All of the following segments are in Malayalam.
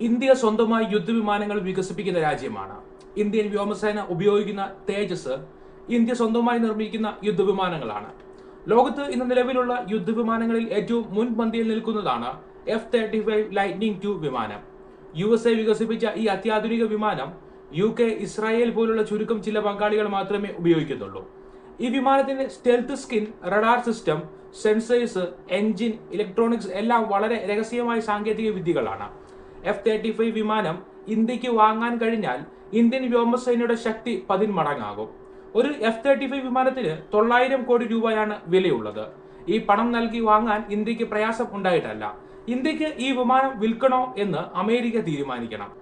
ഇന്ത്യ സ്വന്തമായി യുദ്ധവിമാനങ്ങൾ വികസിപ്പിക്കുന്ന രാജ്യമാണ്. ഇന്ത്യൻ വ്യോമസേന ഉപയോഗിക്കുന്ന തേജസ് ഇന്ത്യ സ്വന്തമായി നിർമ്മിക്കുന്ന യുദ്ധവിമാനങ്ങളാണ്. ലോകത്ത് ഇന്ന് നിലവിലുള്ള യുദ്ധവിമാനങ്ങളിൽ ഏറ്റവും മുൻപന്തിയിൽ നിൽക്കുന്നതാണ് F thirty five lightning two വിമാനം. യു എസ് എ വികസിപ്പിച്ച ഈ അത്യാധുനിക വിമാനം യു കെ ഇസ്രായേൽ പോലുള്ള ചുരുക്കം ചില പങ്കാളികൾ മാത്രമേ ഉപയോഗിക്കുന്നുള്ളൂ. ഈ വിമാനത്തിന്റെ stealth skin radar system sensors engine electronics എല്ലാം വളരെ രഹസ്യമായ സാങ്കേതിക വിദ്യകളാണ്. എഫ് തേർട്ടി ഫൈവ് വിമാനം ഇന്ത്യയ്ക്ക് വാങ്ങാൻ കഴിഞ്ഞാൽ ഇന്ത്യൻ വ്യോമസേനയുടെ ശക്തി പതിന്മടങ്ങാകും. ഒരു എഫ് തേർട്ടി ഫൈവ് വിമാനത്തിന് തൊള്ളായിരം കോടി രൂപയാണ് വിലയുള്ളത്. ഈ പണം നൽകി വാങ്ങാൻ ഇന്ത്യയ്ക്ക് പ്രയാസം ഉണ്ടായിട്ടല്ല. ഇന്ത്യയ്ക്ക് ഈ വിമാനം വിൽക്കണോ എന്ന് അമേരിക്ക തീരുമാനിക്കണം.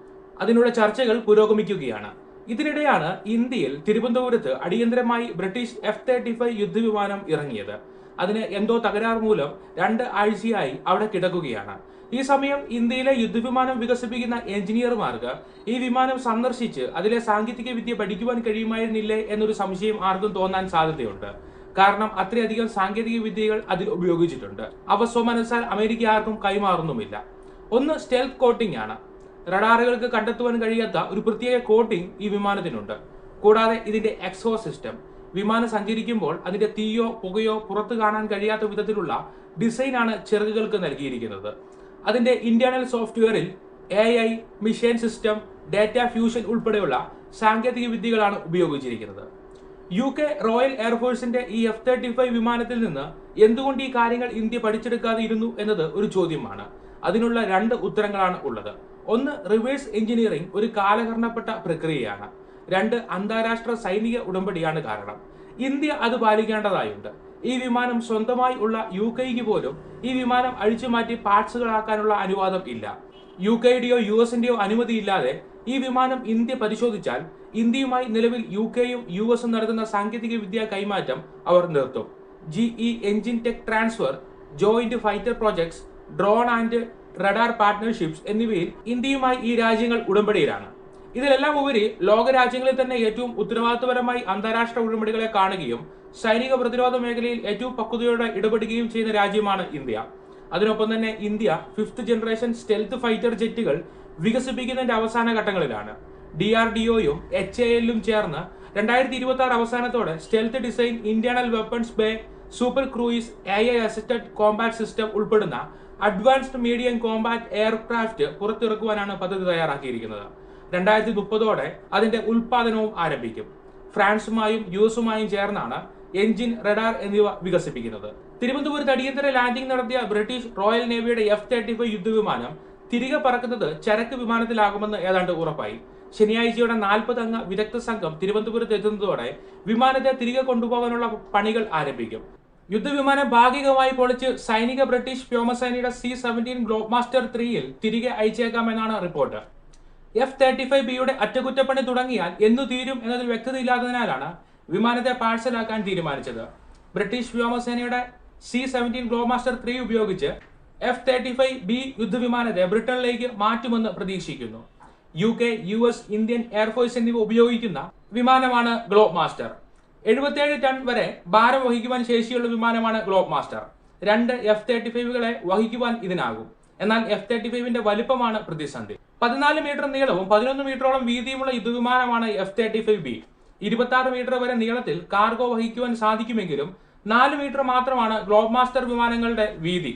അതിനുള്ള ചർച്ചകൾ പുരോഗമിക്കുകയാണ്. ഇതിനിടെയാണ് ഇന്ത്യയിൽ തിരുവനന്തപുരത്ത് അടിയന്തരമായി ബ്രിട്ടീഷ് എഫ് തേർട്ടി ഫൈവ് യുദ്ധവിമാനം ഇറങ്ങിയത്. അതിന് എന്തോ തകരാർ മൂലം രണ്ട് ആഴ്ചയായി അവിടെ കിടക്കുകയാണ്. ഈ സമയം ഇന്ത്യയിലെ യുദ്ധവിമാനം വികസിപ്പിക്കുന്ന എഞ്ചിനീയർമാർക്ക് ഈ വിമാനം സന്ദർശിച്ച് അതിലെ സാങ്കേതിക വിദ്യ പഠിക്കുവാൻ കഴിയുമായിരുന്നില്ലേ എന്നൊരു സംശയം ആർക്കും തോന്നാൻ സാധ്യതയുണ്ട്. കാരണം അത്രയധികം സാങ്കേതിക വിദ്യകൾ അതിൽ ഉപയോഗിച്ചിട്ടുണ്ട്. അവ സ്വമനസാൽ അമേരിക്ക ആർക്കും കൈമാറുന്നുമില്ല. ഒന്ന് സ്റ്റെൽത്ത് കോട്ടിംഗ് ആണ്. റഡാറുകൾക്ക് കണ്ടെത്തുവാൻ കഴിയാത്ത ഒരു പ്രത്യേക കോട്ടിംഗ് ഈ വിമാനത്തിനുണ്ട്. കൂടാതെ ഇതിന്റെ എക്സോ സിസ്റ്റം വിമാനം സഞ്ചരിക്കുമ്പോൾ അതിന്റെ തീയോ പുകയോ പുറത്തു കാണാൻ കഴിയാത്ത വിധത്തിലുള്ള ഡിസൈനാണ് ചിറകുകൾക്ക് നൽകിയിരിക്കുന്നത്. അതിന്റെ ഇന്റേണൽ സോഫ്റ്റ്വെയറിൽ A I mission system data fusion ഉൾപ്പെടെയുള്ള സാങ്കേതിക വിദ്യകളാണ് ഉപയോഗിച്ചിരിക്കുന്നത്. യു കെ റോയൽ എയർഫോഴ്സിന്റെ ഈ എഫ് തേർട്ടി ഫൈവ് വിമാനത്തിൽ നിന്ന് എന്തുകൊണ്ട് ഈ കാര്യങ്ങൾ ഇന്ത്യ പഠിച്ചെടുക്കാതെ ഇരുന്നു എന്നത് ഒരു ചോദ്യമാണ്. അതിനുള്ള രണ്ട് ഉത്തരങ്ങളാണ് ഉള്ളത്. ഒന്ന് റിവേഴ്സ് എഞ്ചിനീയറിംഗ് ഒരു കാലഹരണപ്പെട്ട പ്രക്രിയയാണ്. രണ്ട് അന്താരാഷ്ട്ര സൈനിക ഉടമ്പടിയാണ് കാരണം. ഇന്ത്യ അത് പാലിക്കേണ്ടതായുണ്ട്. ഈ വിമാനം സ്വന്തമായി ഉള്ള യു കെക്ക് പോലും ഈ വിമാനം അഴിച്ചു മാറ്റി പാർട്സുകളാക്കാനുള്ള അനുവാദം ഇല്ല. യു കെയുടെയോ യു എസിന്റെയോ അനുമതിയില്ലാതെ ഈ വിമാനം ഇന്ത്യ പരിശോധിച്ചാൽ ഇന്ത്യയുമായി നിലവിൽ യു കെയും യു എസും നടത്തുന്ന സാങ്കേതിക വിദ്യാ കൈമാറ്റം അവർ നിർത്തും. G E engine tech transfer joint fighter projects drone and radar partnerships എന്നിവയിൽ ഇന്ത്യയുമായി ഈ രാജ്യങ്ങൾ ഉടമ്പടിയിലാണ്. ഇതിലെല്ലാം ഉപരി ലോകരാജ്യങ്ങളിൽ തന്നെ ഏറ്റവും ഉത്തരവാദിത്തപരമായി അന്താരാഷ്ട്ര ഉടമ്പടികളെ കാണുകയും സൈനിക പ്രതിരോധ മേഖലയിൽ ഏറ്റവും പക്വതയോടെ ഇടപെടുകയും ചെയ്യുന്ന രാജ്യമാണ് ഇന്ത്യ. അതിനൊപ്പം തന്നെ India fifth generation stealth fighter ജെറ്റുകൾ വികസിപ്പിക്കുന്നതിന്റെ അവസാന ഘട്ടങ്ങളിലാണ്. ഡി ആർ ഡി ഒയും എച്ച് എ എല്ലും ചേർന്ന് രണ്ടായിരത്തി ഇരുപത്തി ആറ് അവസാനത്തോടെ stealth design internal weapons bay super cruise A I assisted combat system ഉൾപ്പെടുന്ന അഡ്വാൻസ്ഡ് മീഡിയം കോമ്പാറ്റ് എയർക്രാഫ്റ്റ് പുറത്തിറക്കുവാനാണ് പദ്ധതി തയ്യാറാക്കിയിരിക്കുന്നത്. രണ്ടായിരത്തി മുപ്പതോടെ അതിന്റെ ഉൽപാദനവും ആരംഭിക്കും. ഫ്രാൻസുമായും യു എസുമായും ചേർന്നാണ് എഞ്ചിൻ റഡാർ എന്നിവ വികസിപ്പിക്കുന്നത്. തിരുവനന്തപുരത്ത് അടിയന്തര ലാൻഡിംഗ് നടത്തിയ ബ്രിട്ടീഷ് റോയൽ നേവിയുടെ എഫ് തേർട്ടി ഫൈവ് യുദ്ധവിമാനം തിരികെ പറക്കുന്നത് ചരക്ക് വിമാനത്തിലാകുമെന്ന് ഏതാണ്ട് ഉറപ്പായി. ശനിയാഴ്ചയുടെ നാൽപ്പത് അംഗ വിദഗ്ധ സംഘം തിരുവനന്തപുരത്ത് എത്തുന്നതോടെ വിമാനത്തെ തിരികെ കൊണ്ടുപോകാനുള്ള പണികൾ ആരംഭിക്കും. യുദ്ധവിമാനം ഭാഗികമായി പൊളിച്ച് സൈനിക ബ്രിട്ടീഷ് വ്യോമസേനയുടെ സി സെവന്റീൻ ഗ്ലോബ് മാസ്റ്റർ ത്രീയിൽ തിരികെ അയച്ചേക്കാമെന്നാണ് റിപ്പോർട്ട്. എഫ് തേർട്ടി ഫൈവ് ബിയുടെ അറ്റകുറ്റപ്പണി തുടങ്ങിയാൽ എന്നു തീരും എന്നതിൽ വ്യക്തതയില്ലാത്തതിനാലാണ് വിമാനത്തെ പാഴ്സലാക്കാൻ തീരുമാനിച്ചത്. ബ്രിട്ടീഷ് വ്യോമസേനയുടെ C seventeen Globemaster three ഉപയോഗിച്ച് എഫ് തേർട്ടി ഫൈവ് ബി യുദ്ധവിമാനത്തെ ബ്രിട്ടനിലേക്ക് മാറ്റുമെന്ന് പ്രതീക്ഷിക്കുന്നു. U K U S Indian air force എന്നിവ ഉപയോഗിക്കുന്ന വിമാനമാണ് ഗ്ലോബ് മാസ്റ്റർ എഴുപത്തിയേഴ് ടൺ വരെ ഭാരം വഹിക്കുവാൻ ശേഷിയുള്ള വിമാനമാണ് ഗ്ലോബ് മാസ്റ്റർ രണ്ട് എഫ് തേർട്ടി ഫൈവുകളെ വഹിക്കുവാൻ ഇതിനാകും. എന്നാൽ എഫ് തേർട്ടി ഫൈവിന്റെ വലിപ്പമാണ് പ്രതിസന്ധി. പതിനാല് മീറ്റർ നീളവും പതിനൊന്ന് മീറ്ററോളം വീതിയുമുള്ള യുദ്ധവിമാനമാണ് എഫ് തേർട്ടി ഫൈവ് ബി ഇരുപത്തി ആറ് മീറ്റർ വരെ നീളത്തിൽ കാർഗോ വഹിക്കുവാൻ സാധിക്കുമെങ്കിലും നാല് മീറ്റർ മാത്രമാണ് ഗ്ലോബ് മാസ്റ്റർ വിമാനങ്ങളുടെ വീതി.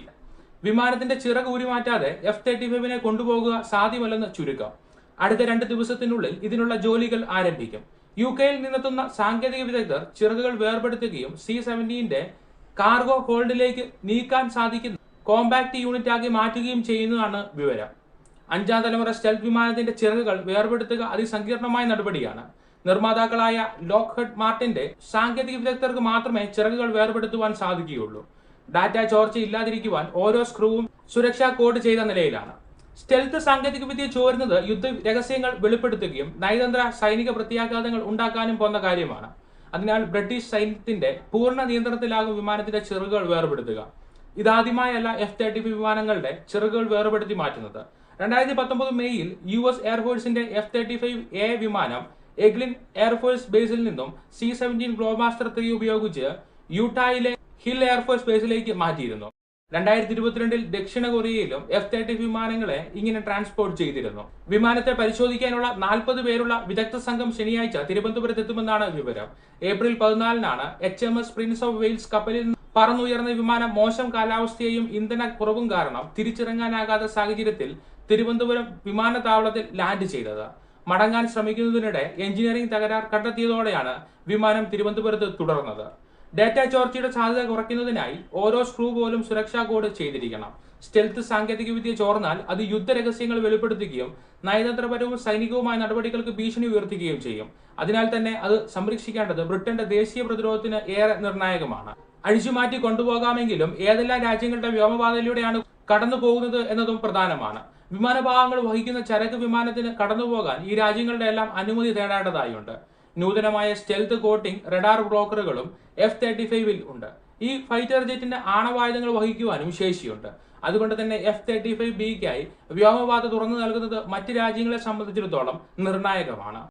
വിമാനത്തിന്റെ ചിറക് ഊരിമാറ്റാതെ എഫ് തേർട്ടി ഫൈവിനെ കൊണ്ടുപോകുക സാധ്യമല്ലെന്ന് ചുരുക്കം. അടുത്ത രണ്ട് ദിവസത്തിനുള്ളിൽ ഇതിനുള്ള ജോലികൾ ആരംഭിക്കും. യു കെയിൽ നിന്നെത്തുന്ന സാങ്കേതിക വിദഗ്ധർ ചിറകുകൾ വേർപെടുത്തുകയും സി സെവന്റീന്റെ കാർഗോ ഹോൾഡിലേക്ക് നീക്കാൻ സാധിക്കുന്ന കോമ്പാക്ട് യൂണിറ്റ് ആക്കി മാറ്റുകയും ചെയ്യുന്നതാണ് വിവരം. അഞ്ചാം തലമുറ സ്റ്റെൽത്ത് വിമാനത്തിന്റെ ചിറകുകൾ വേർപെടുത്തുക അതിസങ്കീർണമായ നടപടിയാണ്. നിർമ്മാതാക്കളായ ലോക്ക്ഹെഡ് മാർട്ടിന്റെ സാങ്കേതിക വിദഗ്ധർക്ക് മാത്രമേ ചിറകുകൾ വേർപെടുത്തുവാൻ സാധിക്കുകയുള്ളൂ. ഡാറ്റ ചോർച്ച ഇല്ലാതിരിക്കുവാൻ ഓരോ സ്ക്രൂവും സുരക്ഷാ കോഡ് ചെയ്ത നിലയിലാണ്. സ്റ്റെൽത്ത് സാങ്കേതികവിദ്യ ചോരുന്നത് യുദ്ധ രഹസ്യങ്ങൾ വെളിപ്പെടുത്തുകയും നയതന്ത്ര സൈനിക പ്രത്യാഘാതങ്ങൾ ഉണ്ടാക്കാനും പോന്ന കാര്യമാണ്. അതിനാൽ ബ്രിട്ടീഷ് സൈന്യത്തിന്റെ പൂർണ നിയന്ത്രണത്തിലാകും വിമാനത്തിന്റെ ചിറകുകൾ വേർപെടുത്തുക. ഇതാദ്യമായല്ല എഫ് തേർട്ടി വിമാനങ്ങളുടെ ചിറകുകൾ വേർപെടുത്തി മാറ്റുന്നത്. രണ്ടായിരത്തി പത്തൊമ്പത് മെയ്യിൽ യു എസ് എയർഫോഴ്സിന്റെ എഫ് തേർട്ടി ഫൈവ് എ വിമാനം എഗ്ലിൻ എയർഫോഴ്സ് ബേസിൽ നിന്നും സി സെവന്റീൻ ഗ്ലോമാസ്റ്റർ ത്രീ ഉപയോഗിച്ച് യൂട്ടായിലെ ഹിൽ എയർഫോഴ്സ് ബേസിലേക്ക് മാറ്റിയിരുന്നു. രണ്ടായിരത്തി ഇരുപത്തിരണ്ടിൽ ദക്ഷിണ കൊറിയയിലും എഫ് തേർട്ടി വിമാനങ്ങളെ ഇങ്ങനെ ട്രാൻസ്പോർട്ട് ചെയ്തിരുന്നു. വിമാനത്തെ പരിശോധിക്കാനുള്ള നാൽപ്പത് പേരുള്ള വിദഗ്ധ സംഘം ശനിയാഴ്ച തിരുവനന്തപുരത്ത് എത്തുമെന്നാണ് വിവരം. April പതിനാലിനാണ് H M S Prince of Wales കപ്പലിൽ പറന്നുയർന്ന വിമാനം മോശം കാലാവസ്ഥയെയും ഇന്ധന കുറവും കാരണം തിരിച്ചിറങ്ങാനാകാത്ത സാഹചര്യത്തിൽ തിരുവനന്തപുരം വിമാനത്താവളത്തിൽ ലാൻഡ് ചെയ്തത്. മടങ്ങാൻ ശ്രമിക്കുന്നതിനിടെ എഞ്ചിനീയറിംഗ് തകരാർ കണ്ടെത്തിയതോടെയാണ് വിമാനം തിരുവനന്തപുരത്ത് തുടർന്നത്. ഡാറ്റ ചോർച്ചയുടെ സാധ്യത കുറയ്ക്കുന്നതിനായി ഓരോ സ്ക്രൂ പോലും സുരക്ഷാ കോഡ് ചെയ്തിരിക്കണം. സ്റ്റെൽത്ത് സാങ്കേതികവിദ്യ ചോർന്നാൽ അത് യുദ്ധരഹസ്യങ്ങൾ വെളിപ്പെടുത്തുകയും നയതന്ത്രപരവും സൈനികവുമായ നടപടികൾക്ക് ഭീഷണി ഉയർത്തുകയും ചെയ്യും. അതിനാൽ തന്നെ അത് സംരക്ഷിക്കേണ്ടത് ബ്രിട്ടന്റെ ദേശീയ പ്രതിരോധത്തിന് ഏറെ നിർണായകമാണ്. അഴിച്ചുമാറ്റി കൊണ്ടുപോകാമെങ്കിലും ഏതെല്ലാം രാജ്യങ്ങളുടെ വ്യോമപാതയിലൂടെയാണ് കടന്നു പോകുന്നത് എന്നതും പ്രധാനമാണ്. വിമാനഭാഗങ്ങൾ വഹിക്കുന്ന ചരക്ക് വിമാനത്തിന് കടന്നുപോകാൻ ഈ രാജ്യങ്ങളുടെ എല്ലാം അനുമതി തേടേണ്ടതായുണ്ട്. നൂതനമായ സ്റ്റെൽത്ത് കോട്ടിംഗ് റഡാർ ബ്ലോക്കറുകളും എഫ് തേർട്ടി ഫൈവിൽ ഉണ്ട്. ഈ ഫൈറ്റർ ജെറ്റിന്റെ ആണവായുധങ്ങൾ വഹിക്കുവാനും ശേഷിയുണ്ട്. അതുകൊണ്ട് തന്നെ എഫ് തേർട്ടി ഫൈവ് ബിക്കായി വ്യോമപാത തുറന്നു നൽകുന്നത് മറ്റ് രാജ്യങ്ങളെ സംബന്ധിച്ചിടത്തോളം നിർണായകമാണ്.